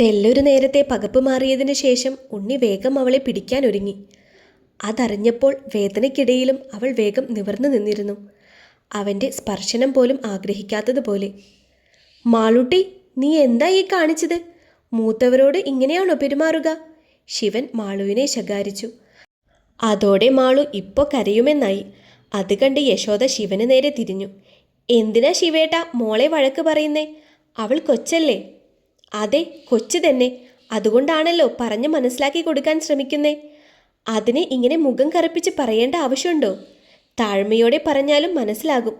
തെല്ലൊരു നേരത്തെ പകപ്പ് മാറിയതിനു ശേഷം ഉണ്ണി വേഗം അവളെ പിടിക്കാൻ ഒരുങ്ങി. അതറിഞ്ഞപ്പോൾ വേദനയ്ക്കിടയിലും അവൾ വേഗം നിവർന്നു നിന്നിരുന്നു. അവന്റെ സ്പർശനം പോലും ആഗ്രഹിക്കാത്തതുപോലെ. മാളൂട്ടി നീ എന്താ ഈ കാണിച്ചത്? മൂത്തവരോട് ഇങ്ങനെയാണോ പെരുമാറുക? ശിവൻ മാളുവിനെ ശകാരിച്ചു. അതോടെ മാളു ഇപ്പോൾ കരയുമെന്നായി. അത് കണ്ട് യശോദ ശിവന് നേരെ തിരിഞ്ഞു. എന്തിനാ ശിവേട്ട മോളെ വഴക്ക് പറയുന്നേ? അവൾ കൊച്ചല്ലേ. അതെ കൊച്ചു തന്നെ. അതുകൊണ്ടാണല്ലോ പറഞ്ഞ് മനസ്സിലാക്കി കൊടുക്കാൻ ശ്രമിക്കുന്നേ. അതിനെ ഇങ്ങനെ മുഖം കറുപ്പിച്ച് പറയേണ്ട ആവശ്യമുണ്ടോ? താഴ്മയോടെ പറഞ്ഞാലും മനസ്സിലാകും.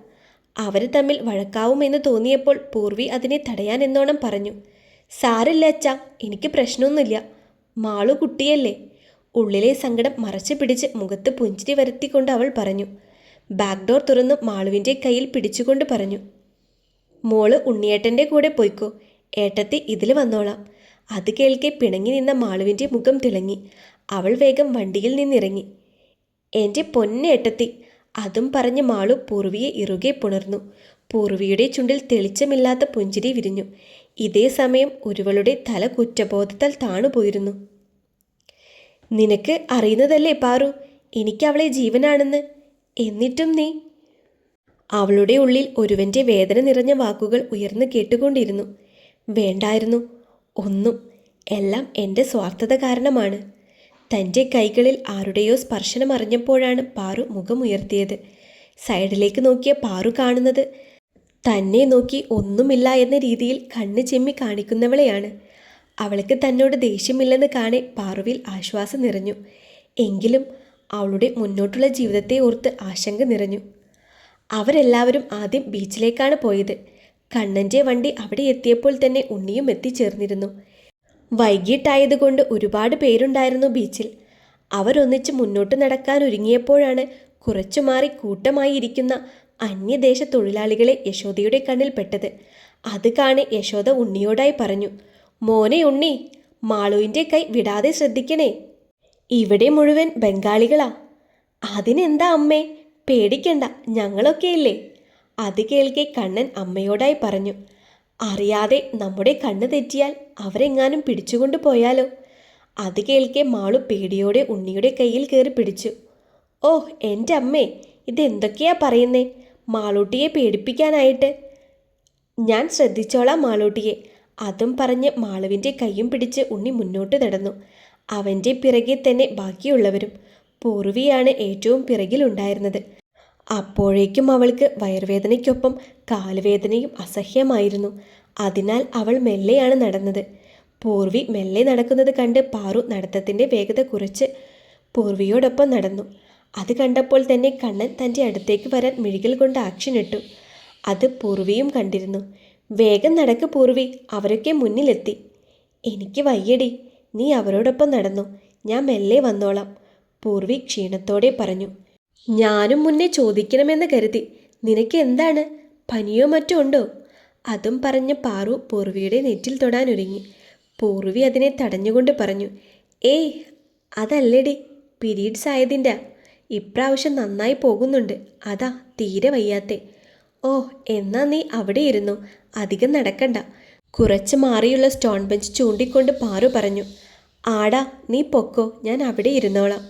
അവർ തമ്മിൽ വഴക്കാവുമെന്ന് തോന്നിയപ്പോൾ പൂർവി അതിനെ തടയാൻ എന്നോണം പറഞ്ഞു. സാരില്ല അച്ഛ എനിക്ക് പ്രശ്നമൊന്നുമില്ല. മാളു കുട്ടിയല്ലേ. ഉള്ളിലെ സങ്കടം മറച്ചു പിടിച്ച് മുഖത്ത് പുഞ്ചിരി വരുത്തിക്കൊണ്ട് അവൾ പറഞ്ഞു. ബാക്ക് ഡോർ തുറന്ന് മാളുവിന്റെ കയ്യിൽ പിടിച്ചുകൊണ്ട് പറഞ്ഞു. മോൾ ഉണ്ണിയേട്ടന്റെ കൂടെ പോയിക്കോ. ഏട്ടത്തി ഇതിൽ വന്നോളാം. അത് കേൾക്കെ പിണങ്ങി നിന്ന മാളുവിന്റെ മുഖം തിളങ്ങി. അവൾ വേഗം വണ്ടിയിൽ നിന്നിറങ്ങി. എന്റെ പൊന്നേട്ടത്തി അതും പറഞ്ഞ് മാളു പൂർവിയെ ഇറുകെ പുണർന്നു. പൂർവിയുടെ ചുണ്ടിൽ തെളിച്ചമില്ലാത്ത പുഞ്ചിരി വിരിഞ്ഞു. ഇതേ സമയം ഒരുവളുടെ തല കുറ്റബോധത്താൽ താണുപോയിരുന്നു നിനക്ക് അറിയുന്നതല്ലേ പാറു എനിക്ക് അവളെ ജീവനാണെന്ന്. എന്നിട്ടും നീ? അവളുടെ ഉള്ളിൽ ഒരുവന്റെ വേദന നിറഞ്ഞ വാക്കുകൾ ഉയർന്നു കേട്ടുകൊണ്ടിരുന്നു. വേണ്ടായിരുന്നു. ഒന്നും. എല്ലാം എന്റെ സ്വാർത്ഥത കാരണമാണ്. തന്റെ കൈകളിൽ ആരുടെയോ സ്പർശനം അറിഞ്ഞപ്പോഴാണ് പാറു മുഖമുയർത്തിയത്. സൈഡിലേക്ക് നോക്കിയ പാറു കാണുന്നത് തന്നെ നോക്കി ഒന്നുമില്ല എന്ന രീതിയിൽ കണ്ണ് ചെമ്മി കാണിക്കുന്നവളെയാണ്. അവൾക്ക് തന്നോട് ദേഷ്യമില്ലെന്ന് കാണെ പാറുവിൽ ആശ്വാസം നിറഞ്ഞു. എങ്കിലും അവളുടെ മുന്നോട്ടുള്ള ജീവിതത്തെ ഓർത്ത് ആശങ്ക നിറഞ്ഞു. അവരെല്ലാവരും ആദ്യം ബീച്ചിലേക്കാണ് പോയത്. കണ്ണന്റെ വണ്ടി അവിടെ എത്തിയപ്പോൾ തന്നെ ഉണ്ണിയും എത്തിച്ചേർന്നിരുന്നു. വൈകിട്ടായതുകൊണ്ട് ഒരുപാട് പേരുണ്ടായിരുന്നു ബീച്ചിൽ. അവരൊന്നിച്ച് മുന്നോട്ട് നടക്കാൻ ഒരുങ്ങിയപ്പോഴാണ് കുറച്ചു മാറി കൂട്ടമായി ഇരിക്കുന്ന അന്യദേശ തൊഴിലാളികളെ യശോദയുടെ കണ്ണിൽ പെട്ടത്. അത് കാണെ യശോദ ഉണ്ണിയോടായി പറഞ്ഞു മോനെ ഉണ്ണി മാളുവിന്റെ കൈ വിടാതെ ശ്രദ്ധിക്കണേ. ഇവിടെ മുഴുവൻ ബംഗാളികളാ. അതിനെന്താ അമ്മേ? പേടിക്കണ്ട ഞങ്ങളൊക്കെയില്ലേ? അത് കേൾക്കെ കണ്ണൻ അമ്മയോടായി പറഞ്ഞു. അറിയാതെ നമ്മുടെ കണ്ണ് തെറ്റിയാൽ അവരെങ്ങാനും പിടിച്ചുകൊണ്ടു പോയാലോ? അത് കേൾക്കെ മാളു പേടിയോടെ ഉണ്ണിയുടെ കയ്യിൽ കയറി പിടിച്ചു. ഓഹ് എന്റെ അമ്മേ ഇതെന്തൊക്കെയാ പറയുന്നേ? മാളൂട്ടിയെ പേടിപ്പിക്കാനായിട്ട്. ഞാൻ ശ്രദ്ധിച്ചോളാം മാളൂട്ടിയെ. അതും പറഞ്ഞ് മാളുവിന്റെ കൈയും പിടിച്ച് ഉണ്ണി മുന്നോട്ട് നടന്നു. അവന്റെ പിറകെ തന്നെ ബാക്കിയുള്ളവരും പൂർവിയാണ് ഏറ്റവും പിറകിലുണ്ടായിരുന്നത്. അപ്പോഴേക്കും അവൾക്ക് വയറുവേദനയ്ക്കൊപ്പം കാലുവേദനയും അസഹ്യമായിരുന്നു. അതിനാൽ അവൾ മെല്ലെയാണ് നടന്നത്. പൂർവി മെല്ലെ നടക്കുന്നത് കണ്ട് പാറു നടത്തത്തിന്റെ വേഗത കുറച്ച് പൂർവിയോടൊപ്പം നടന്നു. അത് കണ്ടപ്പോൾ തന്നെ കണ്ണൻ തന്റെ അടുത്തേക്ക് വരാൻ മിഴികൾ കൊണ്ട് ആക്ഷൻ ഇട്ടു അത് പൂർവിയും കണ്ടിരുന്നു. വേഗം നടക്ക് പൂർവി അവരൊക്കെ മുന്നിലെത്തി. എനിക്ക് വയ്യടി നീ അവരോടൊപ്പം നടന്നു. ഞാൻ മെല്ലെ വന്നോളാം. പൂർവി ക്ഷീണത്തോടെ പറഞ്ഞു. ഞാനും മുന്നേ ചോദിക്കണമെന്ന് കരുതി. നിനക്ക് എന്താണ് പനിയോ മറ്റോ ഉണ്ടോ? അതും പറഞ്ഞ് പാറു പൂർവിയുടെ നെറ്റിൽ തൊടാനൊരുങ്ങി. പൂർവി അതിനെ തടഞ്ഞുകൊണ്ട് പറഞ്ഞു ഏയ് അതല്ലേടി പീരീഡ്സ് ആയതിന്റെ. ഇപ്രാവശ്യം നന്നായി പോകുന്നുണ്ട്. അതാ തീരെ വയ്യാത്തെ. ഓ എന്നാ നീ അവിടെ ഇരുന്നു. അധികം നടക്കണ്ട. കുറച്ച് മാറിയുള്ള സ്റ്റോൺ ബെഞ്ച് ചൂണ്ടിക്കൊണ്ട് പാറു പറഞ്ഞു ആടാ നീ പൊക്കോ. ഞാൻ അവിടെ ഇരുന്നോളാം.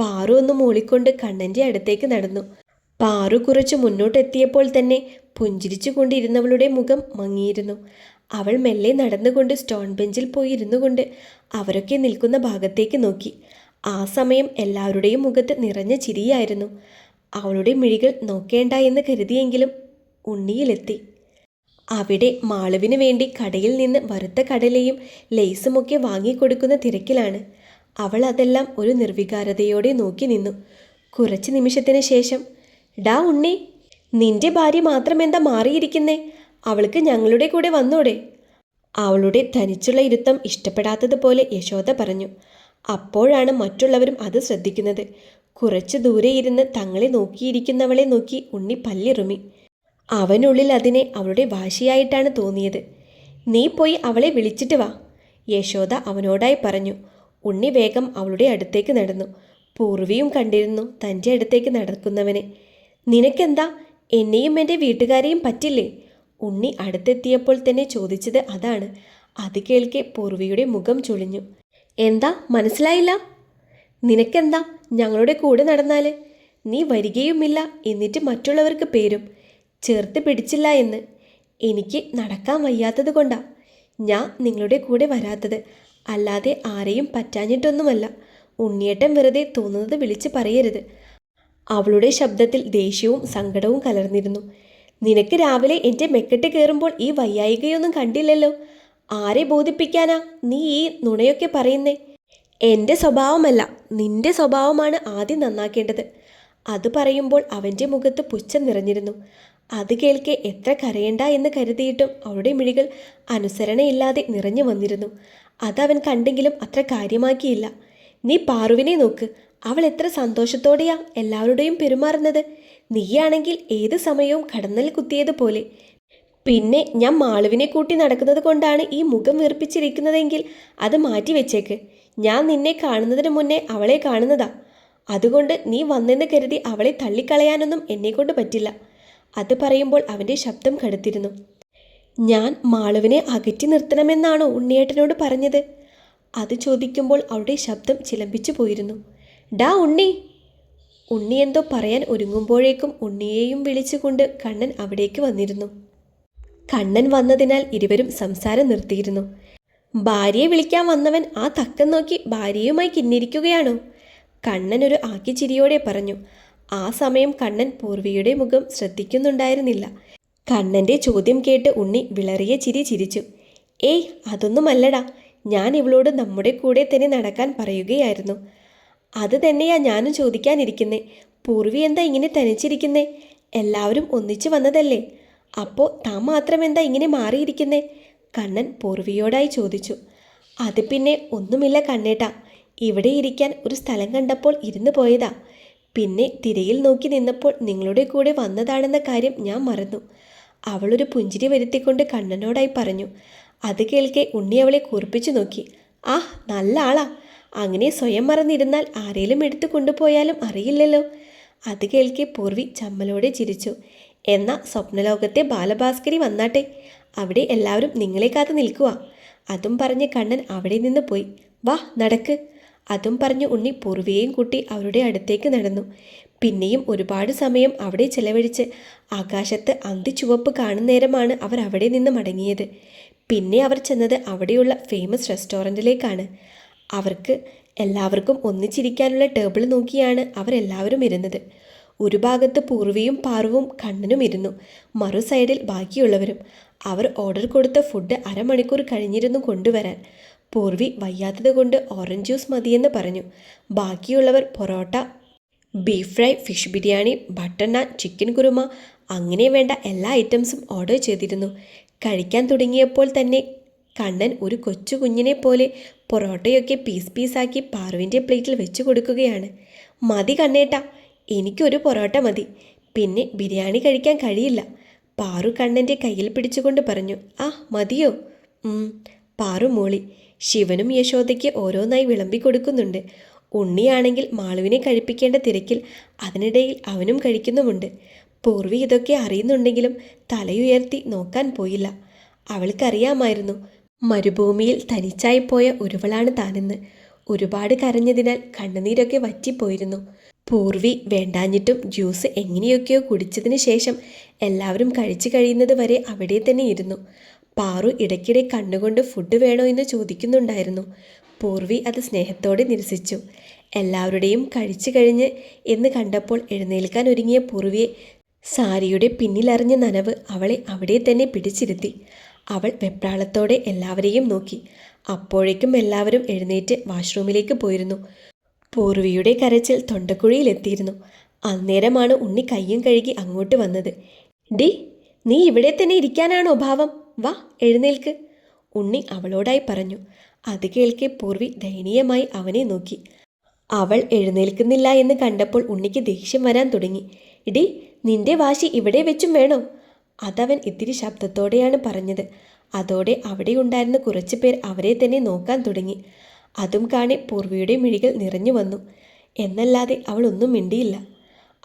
പാറു ഒന്ന് മൂളിക്കൊണ്ട് കണ്ണന്റെ അടുത്തേക്ക് നടന്നു. പാറു കുറച്ച് മുന്നോട്ടെത്തിയപ്പോൾ തന്നെ പുഞ്ചിരിച്ചു കൊണ്ടിരുന്നവളുടെ മുഖം മങ്ങിയിരുന്നു. അവൾ മെല്ലെ നടന്നുകൊണ്ട് സ്റ്റോൺ ബെഞ്ചിൽ പോയി ഇരുന്നു കൊണ്ട് അവരൊക്കെ നിൽക്കുന്ന ഭാഗത്തേക്ക് നോക്കി. ആ സമയം എല്ലാവരുടെയും മുഖത്ത് നിറഞ്ഞ ചിരിയായിരുന്നു. അവളുടെ മിഴികൾ നോക്കേണ്ട എന്ന് കരുതിയെങ്കിലും ഉണ്ണിയിലെത്തി. അവിടെ മാളുവിന് വേണ്ടി കടയിൽ നിന്ന് വറുത്ത കടലയും ലേസുമൊക്കെ വാങ്ങിക്കൊടുക്കുന്ന തിരക്കിലാണ്. അവൾ അതെല്ലാം ഒരു നിർവികാരതയോടെ നോക്കി നിന്നു. കുറച്ച് നിമിഷത്തിന് ശേഷം ഡാ ഉണ്ണി നിന്റെ ഭാര്യ മാത്രം എന്താ മാറിയിരിക്കുന്നേ? അവൾക്ക് ഞങ്ങളുടെ കൂടെ വന്നോടെ. അവളുടെ തനിച്ചുള്ള ഇരുത്തം ഇഷ്ടപ്പെടാത്തതുപോലെ യശോദ പറഞ്ഞു. അപ്പോഴാണ് മറ്റുള്ളവരും അത് ശ്രദ്ധിക്കുന്നത്. കുറച്ചു ദൂരെ ഇരുന്ന് തങ്ങളെ നോക്കിയിരിക്കുന്നവളെ നോക്കി ഉണ്ണി പല്ലിറുമി. അവനുള്ളിൽ അതിനെ അവളുടെ വാശിയായിട്ടാണ് തോന്നിയത്. നീ പോയി അവളെ വിളിച്ചിട്ട് വാ യശോദ അവനോടായി പറഞ്ഞു. ഉണ്ണി വേഗം അവളുടെ അടുത്തേക്ക് നടന്നു. പൂർവിയും കണ്ടിരുന്നു തന്റെ അടുത്തേക്ക് നടക്കുന്നവനെ. നിനക്കെന്താ? എന്നെയും എന്റെ വീട്ടുകാരെയും പറ്റില്ലേ? ഉണ്ണി അടുത്തെത്തിയപ്പോൾ തന്നെ ചോദിച്ചത് അതാണ്. അത് കേൾക്കെ പൂർവിയുടെ മുഖം ചുളിഞ്ഞു. എന്താ? മനസ്സിലായില്ല? നിനക്കെന്താ? ഞങ്ങളുടെ കൂടെ നടന്നാൽ നീ വരികയുമില്ല എന്നിട്ട് മറ്റുള്ളവർക്ക് പേരും. ചേർത്ത് പിടിച്ചില്ല എന്ന്. എനിക്ക് നടക്കാൻ വയ്യാത്തത് കൊണ്ടാ. ഞാൻ നിങ്ങളുടെ കൂടെ വരാത്തത്. അല്ലാതെ ആരെയും പറ്റാഞ്ഞിട്ടൊന്നുമല്ല. ഉണ്ണിയേട്ടൻ വെറുതെ തോന്നുന്നത് വിളിച്ച് പറയരുത്. അവളുടെ ശബ്ദത്തിൽ ദേഷ്യവും സങ്കടവും കലർന്നിരുന്നു. നിനക്ക് രാവിലെ എന്റെ മെക്കെട്ട് കയറുമ്പോൾ ഈ വയ്യായികയൊന്നും കണ്ടില്ലല്ലോ. ആരെ ബോധിപ്പിക്കാനാ നീ ഈ നുണയൊക്കെ പറയുന്നേ? എന്റെ സ്വഭാവമല്ല നിന്റെ സ്വഭാവമാണ് ആദ്യം നന്നാക്കേണ്ടത്. അത് പറയുമ്പോൾ അവന്റെ മുഖത്ത് പുച്ഛം നിറഞ്ഞിരുന്നു. അത് കേൾക്കെ എത്ര കരയണ്ട എന്ന് കരുതിയിട്ടും അവളുടെ മിഴികൾ അനുസരണയില്ലാതെ നിറഞ്ഞു വന്നിരുന്നു. അതവൻ കണ്ടെങ്കിലും അത്ര കാര്യമാക്കിയില്ല. നീ പാറുവിനെ നോക്ക്. അവൾ എത്ര സന്തോഷത്തോടെയാ എല്ലാവരുടെയും പെരുമാറുന്നത്. നീയാണെങ്കിൽ ഏത് സമയവും കടന്നൽ കുത്തിയതുപോലെ. പിന്നെ ഞാൻ മാളുവിനെ കൂട്ടി നടക്കുന്നത് കൊണ്ടാണ് ഈ മുഖം വീർപ്പിച്ചിരിക്കുന്നതെങ്കിൽ അത് മാറ്റി വെച്ചേക്ക്. ഞാൻ നിന്നെ കാണുന്നതിന് മുന്നേ അവളെ കാണുന്നതാ. അതുകൊണ്ട് നീ വന്നെന്ന് കരുതി അവളെ തള്ളിക്കളയാനൊന്നും എന്നെക്കൊണ്ട് പറ്റില്ല. അത് പറയുമ്പോൾ അവന്റെ ശബ്ദം കടുത്തിരുന്നു. ഞാൻ മാളുവിനെ അകറ്റി നിർത്തണമെന്നാണോ ഉണ്ണിയേട്ടനോട് പറഞ്ഞത്? അത് ചോദിക്കുമ്പോൾ അവളുടെ ശബ്ദം ചിലമ്പിച്ചു പോയിരുന്നു. ഡാ ഉണ്ണി. ഉണ്ണി എന്തോ പറയാൻ ഒരുങ്ങുമ്പോഴേക്കും ഉണ്ണിയെയും വിളിച്ചുകൊണ്ട് കണ്ണൻ അവിടേക്ക് വന്നിരുന്നു. കണ്ണൻ വന്നതിനാൽ ഇരുവരും സംസാരം നിർത്തിയിരുന്നു. ഭാര്യയെ വിളിക്കാൻ വന്നവൻ ആ തക്കം നോക്കി ഭാര്യയുമായി കിന്നിരിക്കുകയാണോ? കണ്ണൻ ഒരു ആക്കിച്ചിരിയോടെ പറഞ്ഞു. ആ സമയം കണ്ണൻ പൂർവിയുടെ മുഖം ശ്രദ്ധിക്കുന്നുണ്ടായിരുന്നില്ല. കണ്ണന്റെ ചോദ്യം കേട്ട് ഉണ്ണി വിളറിയ ചിരി ചിരിച്ചു. ഏയ് അതൊന്നുമല്ലടാ. ഞാൻ ഇവളോട് നമ്മുടെ കൂടെ തന്നെ നടക്കാൻ പറയുകയായിരുന്നു. അത് തന്നെയാ ഞാനും ചോദിക്കാനിരിക്കുന്നേ. പൂർവി എന്താ ഇങ്ങനെ തനിച്ചിരിക്കുന്നേ? എല്ലാവരും ഒന്നിച്ചു വന്നതല്ലേ? അപ്പോൾ താൻ മാത്രം എന്താ ഇങ്ങനെ മാറിയിരിക്കുന്നേ? കണ്ണൻ പൂർവിയോടായി ചോദിച്ചു. അത് പിന്നെ ഒന്നുമില്ല കണ്ണേട്ടാ. ഇവിടെ ഇരിക്കാൻ ഒരു സ്ഥലം കണ്ടപ്പോൾ ഇരുന്നു പോയതാ. പിന്നെ തിരയിൽ നോക്കി നിന്നപ്പോൾ നിങ്ങളുടെ കൂടെ വന്നതാണെന്ന കാര്യം ഞാൻ മറന്നു. അവളൊരു പുഞ്ചിരി വരുത്തിക്കൊണ്ട് കണ്ണനോടായി പറഞ്ഞു. അത് കേൾക്കെ ഉണ്ണി അവളെ കൂർപ്പിച്ചു നോക്കി. ആ നല്ല ആളാ. അങ്ങനെ സ്വയം മറന്നിരുന്നാൽ ആരേലും എടുത്തു കൊണ്ടുപോയാലും അറിയില്ലല്ലോ. അത് കേൾക്കെ പൂർവി ചമ്മലോടെ ചിരിച്ചു. എന്നാ സ്വപ്നലോകത്തെ ബാലഭാസ്കരി വന്നാട്ടെ. അവിടെ എല്ലാവരും നിങ്ങളെ കാത്തു നിൽക്കുക അതും പറഞ്ഞ് കണ്ണൻ അവിടെ നിന്ന് പോയി. വാ നടക്ക്. അതും പറഞ്ഞ് ഉണ്ണി പൂർവിയെയും കൂട്ടി അവരുടെ അടുത്തേക്ക് നടന്നു. പിന്നെയും ഒരുപാട് സമയം അവിടെ ചെലവഴിച്ച് ആകാശത്ത് അന്തിച്ചുവപ്പ് കാണുന്നേരമാണ് അവർ അവിടെ നിന്ന് മടങ്ങിയത്. പിന്നെ അവർ ചെന്നത് അവിടെയുള്ള ഫേമസ് റെസ്റ്റോറന്റിലേക്കാണ് അവർക്ക് എല്ലാവർക്കും ഒന്നിച്ചിരിക്കാനുള്ള ടേബിൾ നോക്കിയാണ് അവരെല്ലാവരും ഇരുന്നത്. ഒരു ഭാഗത്ത് പൂർവിയും പാർവും കണ്ണനും ഇരുന്നു. മറു സൈഡിൽ ബാക്കിയുള്ളവരും. അവർ ഓർഡർ കൊടുത്ത ഫുഡ് അരമണിക്കൂർ കഴിഞ്ഞിരുന്നു കൊണ്ടുവരാൻ. പൂർവി വയ്യാത്തത് കൊണ്ട് ഓറഞ്ച് ജ്യൂസ് മതിയെന്ന് പറഞ്ഞു. ബാക്കിയുള്ളവർ parotta beef fry fish biryani butter naan chicken kurma അങ്ങനെ വേണ്ട എല്ലാ ഐറ്റംസും ഓർഡർ ചെയ്തിരുന്നു. കഴിക്കാൻ തുടങ്ങിയപ്പോൾ തന്നെ കണ്ണൻ ഒരു കൊച്ചു കുഞ്ഞിനെ പോലെ പൊറോട്ടയൊക്കെ പീസ് പീസാക്കി പാറുവിന്റെ പ്ലേറ്റിൽ വെച്ച് കൊടുക്കുകയാണ്. മതി കണ്ണേട്ടാ എനിക്കൊരു പൊറോട്ട മതി. പിന്നെ ബിരിയാണി കഴിക്കാൻ കഴിയില്ല. പാറു കണ്ണന്റെ കയ്യിൽ പിടിച്ചുകൊണ്ട് പറഞ്ഞു ആ മതിയോ? പാറു മോളി ശിവനും യശോദയ്ക്ക് ഓരോന്നായി വിളമ്പി കൊടുക്കുന്നുണ്ട്. ഉണ്ണിയാണെങ്കിൽ മാളുവിനെ കഴിപ്പിക്കേണ്ട തിരക്കിൽ അതിനിടയിൽ അവനും കഴിക്കുന്നുമുണ്ട്. പൂർവി ഇതൊക്കെ അറിയുന്നുണ്ടെങ്കിലും തലയുയർത്തി നോക്കാൻ പോയില്ല. അവൾക്കറിയാമായിരുന്നു മരുഭൂമിയിൽ തനിച്ചായി പോയ ഒരുവളാണ് താനെന്ന്. ഒരുപാട് കരഞ്ഞതിനാൽ കണ്ണുനീരൊക്കെ വറ്റിപ്പോയിരുന്നു. പൂർവി വേണ്ടാഞ്ഞിട്ടും ജ്യൂസ് എങ്ങനെയൊക്കെയോ കുടിച്ചതിന് ശേഷം എല്ലാവരും കഴിച്ചു കഴിയുന്നത് വരെ അവിടെ തന്നെ ഇരുന്നു പാറു ഇടയ്ക്കിടെ കണ്ണുകൊണ്ട് ഫുഡ് വേണോ എന്ന് ചോദിക്കുന്നുണ്ടായിരുന്നു. പൂർവി അത് സ്നേഹത്തോടെ നിരസിച്ചു. എല്ലാവരുടെയും കഴിച്ചു കഴിഞ്ഞ് എന്ന് കണ്ടപ്പോൾ എഴുന്നേൽക്കാൻ ഒരുങ്ങിയ പൂർവിയെ സാരിയുടെ പിന്നിലറിഞ്ഞ നനവ് അവളെ അവിടെ തന്നെ പിടിച്ചിരുത്തി. അവൾ വെപ്രാളത്തോടെ എല്ലാവരെയും നോക്കി. അപ്പോഴേക്കും എല്ലാവരും എഴുന്നേറ്റ് വാഷ്റൂമിലേക്ക് പോയിരുന്നു. പൂർവിയുടെ കരച്ചിൽ തൊണ്ടക്കുഴിയിലെത്തിയിരുന്നു. അന്നേരമാണ് ഉണ്ണി കയ്യും കഴുകി അങ്ങോട്ട് വന്നത്. ഡി നീ ഇവിടെ തന്നെ ഇരിക്കാനാണോ ഭാവം? വാ എഴുന്നേൽക്ക്. ഉണ്ണി അവളോടായി പറഞ്ഞു. അത് കേൾക്കെ പൂർവി ദയനീയമായി അവനെ നോക്കി. അവൾ എഴുന്നേൽക്കുന്നില്ല എന്ന് കണ്ടപ്പോൾ ഉണ്ണിക്ക് ദേഷ്യം വരാൻ തുടങ്ങി. ഇടി നിന്റെ വാശി ഇവിടെ വെച്ചും വേണോ? അതവൻ ഇത്തിരി ശബ്ദത്തോടെയാണ് പറഞ്ഞത്. അതോടെ അവിടെ ഉണ്ടായിരുന്ന കുറച്ചു പേർ അവരെ തന്നെ നോക്കാൻ തുടങ്ങി. അതും കാണി പൂർവിയുടെ മിഴികൾ നിറഞ്ഞു വന്നു. എന്നല്ലാതെ അവൾ ഒന്നും മിണ്ടിയില്ല.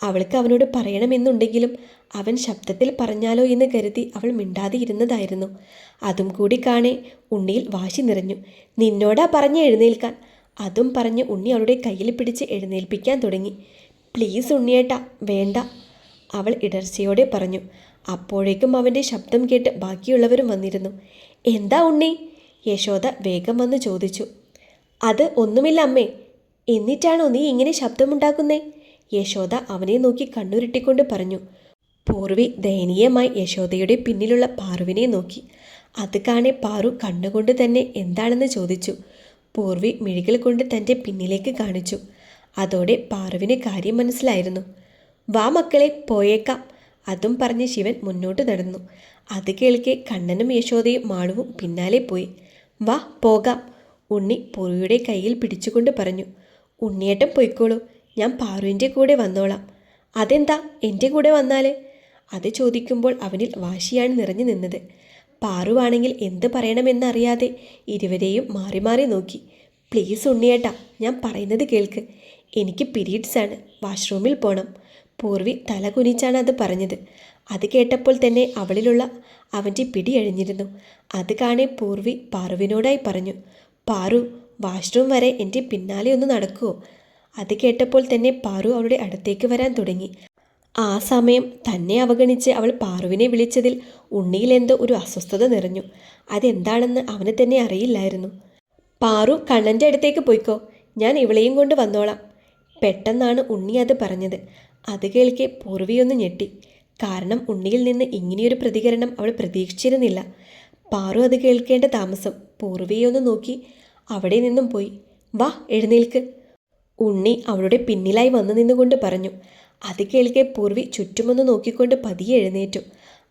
അവൾക്ക് അവനോട് പറയണമെന്നുണ്ടെങ്കിലും അവൻ ശബ്ദത്തിൽ പറഞ്ഞാലോ എന്ന് കരുതി അവൾ മിണ്ടാതെ ഇരുന്നതായിരുന്നു അതും കൂടി കാണെ ഉണ്ണിയിൽ വാശി നിറഞ്ഞു. നിന്നോടാ പറഞ്ഞ് എഴുന്നേൽക്കാൻ. അതും പറഞ്ഞ് ഉണ്ണി അവളുടെ കയ്യിൽ പിടിച്ച് എഴുന്നേൽപ്പിക്കാൻ തുടങ്ങി. പ്ലീസ് ഉണ്ണിയേട്ടാ വേണ്ട അവൾ ഇടർച്ചയോടെ പറഞ്ഞു. അപ്പോഴേക്കും അവന്റെ ശബ്ദം കേട്ട് ബാക്കിയുള്ളവരും വന്നിരുന്നു. എന്താ ഉണ്ണി? യശോദ വേഗം വന്ന് ചോദിച്ചു. അത് ഒന്നുമില്ല അമ്മേ. എന്നിട്ടാണോ നീ ഇങ്ങനെ ശബ്ദമുണ്ടാക്കുന്നേ? യശോദ അവനെ നോക്കി കണ്ണുരുട്ടിക്കൊണ്ട് പറഞ്ഞു. പൂർവി ദയനീയമായി യശോദയുടെ പിന്നിലുള്ള പാറുവിനെ നോക്കി. അത് കാണെ പാറു കണ്ണുകൊണ്ട് തന്നെ എന്താണെന്ന് ചോദിച്ചു. പൂർവി മിഴികൾ കൊണ്ട് തന്റെ പിന്നിലേക്ക് കാണിച്ചു. അതോടെ പാറുവിന് കാര്യം മനസ്സിലായിരുന്നു. വാ മക്കളെ പോയേക്കാം അതും പറഞ്ഞ് ശിവൻ മുന്നോട്ട് നടന്നു. അത് കേൾക്കെ കണ്ണനും യശോദയും മാളുവും പിന്നാലെ പോയി. വാ പോകാം ഉണ്ണി പൂർവിയുടെ കയ്യിൽ പിടിച്ചുകൊണ്ട് പറഞ്ഞു. ഉണ്ണിയേട്ടൻ പൊയ്ക്കോളൂ ഞാൻ പാറുവിന്റെ കൂടെ വന്നോളാം. അതെന്താ എന്റെ കൂടെ വന്നാൽ അത് ചോദിക്കുമ്പോൾ അവനിൽ വാശിയാണ് നിറഞ്ഞു നിന്നത്. പാറുവാണെങ്കിൽ എന്ത് പറയണമെന്നറിയാതെ ഇരുവരെയും മാറി മാറി നോക്കി. പ്ലീസ് ഉണ്ണിയേട്ടാ ഞാൻ പറയുന്നത് കേൾക്ക്. എനിക്ക് പീരീഡ്സ് ആണ് വാഷ്റൂമിൽ പോകണം പൂർവി തല കുനിച്ചാണ് അത് പറഞ്ഞത്. അത് കേട്ടപ്പോൾ തന്നെ അവളിലുള്ള അവന്റെ പിടി അഴിഞ്ഞിരുന്നു. അത് കാണെ പൂർവി പാറുവിനോടായി പറഞ്ഞു പാറു വാഷ്റൂം വരെ എന്റെ പിന്നാലെ ഒന്ന് നടക്കുമോ അത് കേട്ടപ്പോൾ തന്നെ പാറു അവളുടെ അടുത്തേക്ക് വരാൻ തുടങ്ങി. ആ സമയം തന്നെ അവഗണിച്ച് അവൾ പാറുവിനെ വിളിച്ചതിൽ ഉണ്ണിയിലെന്തോ ഒരു അസ്വസ്ഥത നിറഞ്ഞു. അതെന്താണെന്ന് അവന് തന്നെ അറിയില്ലായിരുന്നു. പാറു കണ്ണന്റെ അടുത്തേക്ക് പോയിക്കോ. ഞാൻ ഇവളെയും കൊണ്ട് വന്നോളാം. പെട്ടെന്നാണ് ഉണ്ണി അത് പറഞ്ഞത്. അത് കേൾക്കെ പൂർവിയൊന്ന് ഞെട്ടി. കാരണം ഉണ്ണിയിൽ നിന്ന് ഇങ്ങനെയൊരു പ്രതികരണം അവൾ പ്രതീക്ഷിച്ചിരുന്നില്ല. പാറു അത് കേൾക്കേണ്ട താമസം പൂർവിയൊന്ന് നോക്കി അവിടെ നിന്നും പോയി. വാ എഴുന്നേൽക്ക്. ഉണ്ണി അവളുടെ പിന്നിലായി വന്നു നിന്നുകൊണ്ട് പറഞ്ഞു അത് കേൾക്കെ പൂർവി ചുറ്റുമൊന്ന് നോക്കിക്കൊണ്ട് പതിയെ എഴുന്നേറ്റു.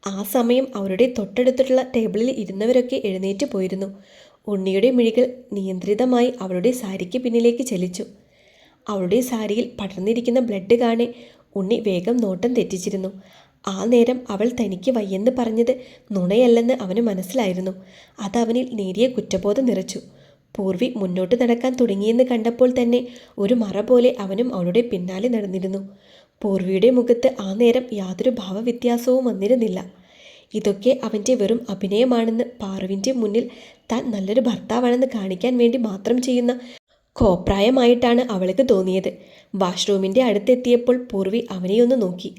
ആ സമയം അവരുടെ തൊട്ടടുത്തുള്ള ടേബിളിൽ ഇരുന്നവരൊക്കെ എഴുന്നേറ്റ് പോയിരുന്നു. ഉണ്ണിയുടെ മിഴികൾ നിയന്ത്രിതമായി അവളുടെ സാരിക്ക് പിന്നിലേക്ക് ചലിച്ചു. അവളുടെ സാരിയിൽ പടർന്നിരിക്കുന്ന ബ്ലഡ് കാണെ ഉണ്ണി വേഗം നോട്ടം തെറ്റിച്ചിരുന്നു. ആ നേരം അവൾ തനിക്ക് വയ്യെന്ന് പറഞ്ഞത് നുണയല്ലെന്ന് അവന് മനസ്സിലായിരുന്നു. അത് അവനിൽ നേരിയ കുറ്റബോധം നിറച്ചു. പൂർവി മുന്നോട്ട് നടക്കാൻ തുടങ്ങിയെന്ന് കണ്ടപ്പോൾ തന്നെ ഒരു മറ പോലെ അവനും അവളുടെ പിന്നാലെ നടന്നിരുന്നു. പൂർവിയുടെ മുഖത്ത് ആ നേരം യാതൊരു ഭാവവ്യത്യാസവും വന്നിരുന്നില്ല. ഇതൊക്കെ അവന്റെ വെറും അഭിനയമാണെന്ന് പാർവിന്റെ മുന്നിൽ താൻ നല്ലൊരു ഭർത്താവാണെന്ന് കാണിക്കാൻ വേണ്ടി മാത്രം ചെയ്യുന്ന കോപ്രായമായിട്ടാണ് അവൾക്ക് തോന്നിയത്. വാഷ്റൂമിന്റെ അടുത്തെത്തിയപ്പോൾ പൂർവി അവനെയൊന്ന് നോക്കി.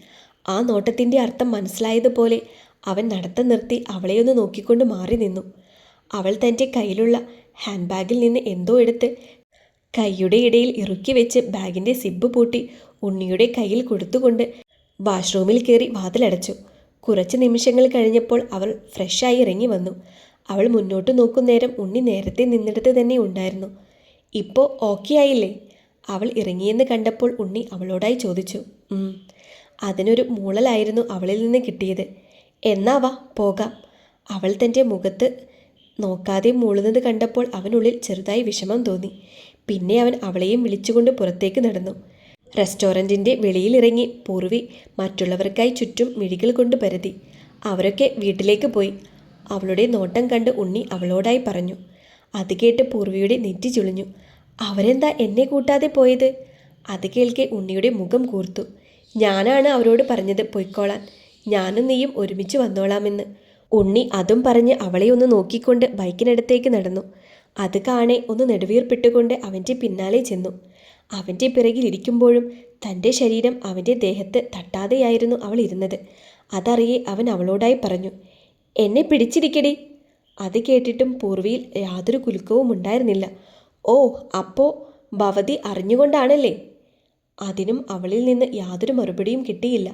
ആ നോട്ടത്തിന്റെ അർത്ഥം മനസ്സിലായതുപോലെ അവൻ നടത്തം നിർത്തി അവളെയൊന്ന് നോക്കിക്കൊണ്ട് മാറി നിന്നു. അവൾ തന്റെ കയ്യിലുള്ള ഹാൻഡ് ബാഗിൽ നിന്ന് എന്തോ എടുത്ത് കൈയുടെ ഇടയിൽ ഇറുക്കി വെച്ച് ബാഗിന്റെ സിബ് പൂട്ടി ഉണ്ണിയുടെ കയ്യിൽ കൊടുത്തുകൊണ്ട് വാഷ്റൂമിൽ കയറി വാതിലടച്ചു. കുറച്ച് നിമിഷങ്ങൾ കഴിഞ്ഞപ്പോൾ അവൾ ഫ്രഷായി ഇറങ്ങി വന്നു. അവൾ മുന്നോട്ട് നോക്കുന്നേരം ഉണ്ണി നേരത്തെ നിന്നിടത്ത് തന്നെ ഉണ്ടായിരുന്നു. ഇപ്പോൾ ഓക്കെ ആയില്ലേ? അവൾ ഇറങ്ങിയെന്ന് കണ്ടപ്പോൾ ഉണ്ണി അവളോടായി ചോദിച്ചു. അതിനൊരു മൂളലായിരുന്നു അവളിൽ നിന്ന് കിട്ടിയത്. എന്നാവാ പോകാം. അവൾ തന്റെ മുഖത്ത് നോക്കാതെ മൂളുന്നത് കണ്ടപ്പോൾ അവനുള്ളിൽ ചെറുതായി വിഷമം തോന്നി. പിന്നെ അവൻ അവളെയും വിളിച്ചുകൊണ്ട് പുറത്തേക്ക് നടന്നു. റെസ്റ്റോറന്റിന്റെ വെളിയിലിറങ്ങി പൂർവി മറ്റുള്ളവർക്കായി ചുറ്റും മിഴികൾ കൊണ്ട് പരതി. അവരൊക്കെ വീട്ടിലേക്ക് പോയി. അവളുടെ നോട്ടം കണ്ട് ഉണ്ണി അവളോടായി പറഞ്ഞു. അത് കേട്ട് പൂർവിയുടെ നെറ്റി ചുളിഞ്ഞു. അവരെന്താ എന്നെ കൂട്ടാതെ പോയത്? അത് കേൾക്കെ ഉണ്ണിയുടെ മുഖം കൂർത്തു. ഞാനാണ് അവരോട് പറഞ്ഞത് പൊയ്ക്കോളാൻ. ഞാനും നീയും ഒരുമിച്ച് വന്നോളാമെന്ന്. ഉണ്ണി അതും പറഞ്ഞ് അവളെ ഒന്ന് നോക്കിക്കൊണ്ട് ബൈക്കിനടുത്തേക്ക് നടന്നു. അത് കാണെ ഒന്ന് നെടുവീർപ്പിട്ടുകൊണ്ട് അവന്റെ പിന്നാലെ ചെന്നു. അവന്റെ പിറകിലിരിക്കുമ്പോഴും തന്റെ ശരീരം അവന്റെ ദേഹത്ത് തട്ടാതെയായിരുന്നു അവൾ ഇരുന്നത്. അതറിയെ അവൻ അവളോടായി പറഞ്ഞു എന്നെ പിടിച്ചിരിക്കടി. അത് കേട്ടിട്ടും പൂർവിയിൽ യാതൊരു കുലുക്കവും ഉണ്ടായിരുന്നില്ല. ഓ അപ്പോ ഭവതി അറിഞ്ഞുകൊണ്ടാണല്ലേ? അതിനും അവളിൽ നിന്ന് യാതൊരു മറുപടിയും കിട്ടിയില്ല.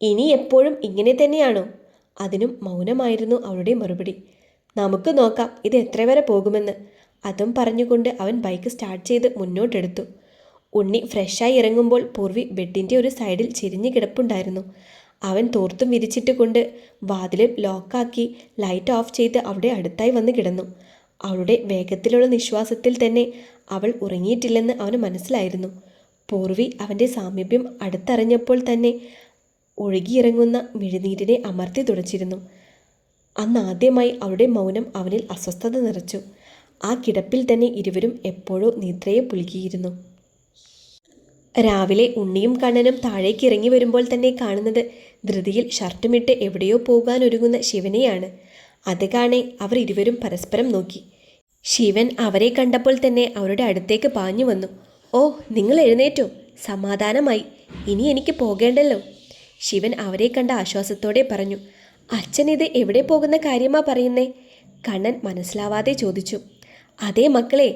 ഇനി എപ്പോഴും ഇങ്ങനെ തന്നെയാണോ? അതിനും മൗനമായിരുന്നു അവളുടെ മറുപടി. നമുക്ക് നോക്കാം ഇത് എത്ര വരെ പോകുമെന്ന് അതും പറഞ്ഞുകൊണ്ട് അവൻ ബൈക്ക് സ്റ്റാർട്ട് ചെയ്ത് മുന്നോട്ടെടുത്തു. ഉണ്ണി ഫ്രഷായി ഇറങ്ങുമ്പോൾ പൂർവി ബെഡിന്റെ ഒരു സൈഡിൽ ചിരിഞ്ഞു കിടപ്പുണ്ടായിരുന്നു. അവൻ തോർത്തും വിരിച്ചിട്ട് കൊണ്ട് വാതിലും ലോക്കാക്കി ലൈറ്റ് ഓഫ് ചെയ്ത് അവിടെ അടുത്തായി വന്ന് കിടന്നു. അവളുടെ വേഗത്തിലുള്ള നിശ്വാസത്തിൽ തന്നെ അവൾ ഉറങ്ങിയിട്ടില്ലെന്ന് അവന് മനസ്സിലായിരുന്നു. പൂർവി അവന്റെ സാമീപ്യം അടുത്തറിഞ്ഞപ്പോൾ തന്നെ ഒഴുകിയിറങ്ങുന്ന മിഴിനീരിനെ അമർത്തി തുടച്ചിരുന്നു. അന്ന് ആദ്യമായി അവളുടെ മൗനം അവനിൽ അസ്വസ്ഥത നിറച്ചു. ആ കിടപ്പിൽ തന്നെ ഇരുവരും എപ്പോഴോ നിദ്രയെ പുലുകിയിരുന്നു രാവിലെ ഉണ്ണിയും കണ്ണനും താഴേക്ക് ഇറങ്ങി വരുമ്പോൾ തന്നെ കാണുന്നത് ധൃതിയിൽ ഷർട്ടുമിട്ട് എവിടെയോ പോകാനൊരുങ്ങുന്ന ശിവനെയാണ്. അത് കാണെ അവർ ഇരുവരും പരസ്പരം നോക്കി. ശിവൻ അവരെ കണ്ടപ്പോൾ തന്നെ അവരുടെ അടുത്തേക്ക് പാഞ്ഞു വന്നു. ഓ നിങ്ങൾ എഴുന്നേറ്റോ. സമാധാനമായി. ഇനി എനിക്ക് പോകേണ്ടല്ലോ. ശിവൻ അവരെ കണ്ട ആശ്വാസത്തോടെ പറഞ്ഞു അച്ഛൻ ഇത് എവിടെ പോകുന്ന കാര്യമാ പറയുന്നേ? കണ്ണൻ മനസ്സിലാവാതെ ചോദിച്ചു അതേ മക്കളെ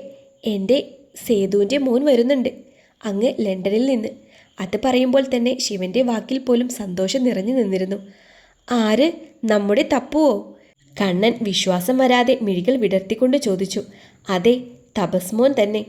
എന്റെ സേതുവിന്റെ മോൻ വരുന്നുണ്ട് അങ്ങ് ലണ്ടനിൽ നിന്ന്. അത് പറയുമ്പോൾ തന്നെ ശിവന്റെ വാക്കിൽ പോലും സന്തോഷം നിറഞ്ഞു നിന്നിരുന്നു. ആര്? നമ്മുടെ തപ്പുവോ? കണ്ണൻ വിശ്വാസം വരാതെ മിഴികൾ വിടർത്തിക്കൊണ്ട് ചോദിച്ചു അതെ തപസ്മോൻ തന്നെ.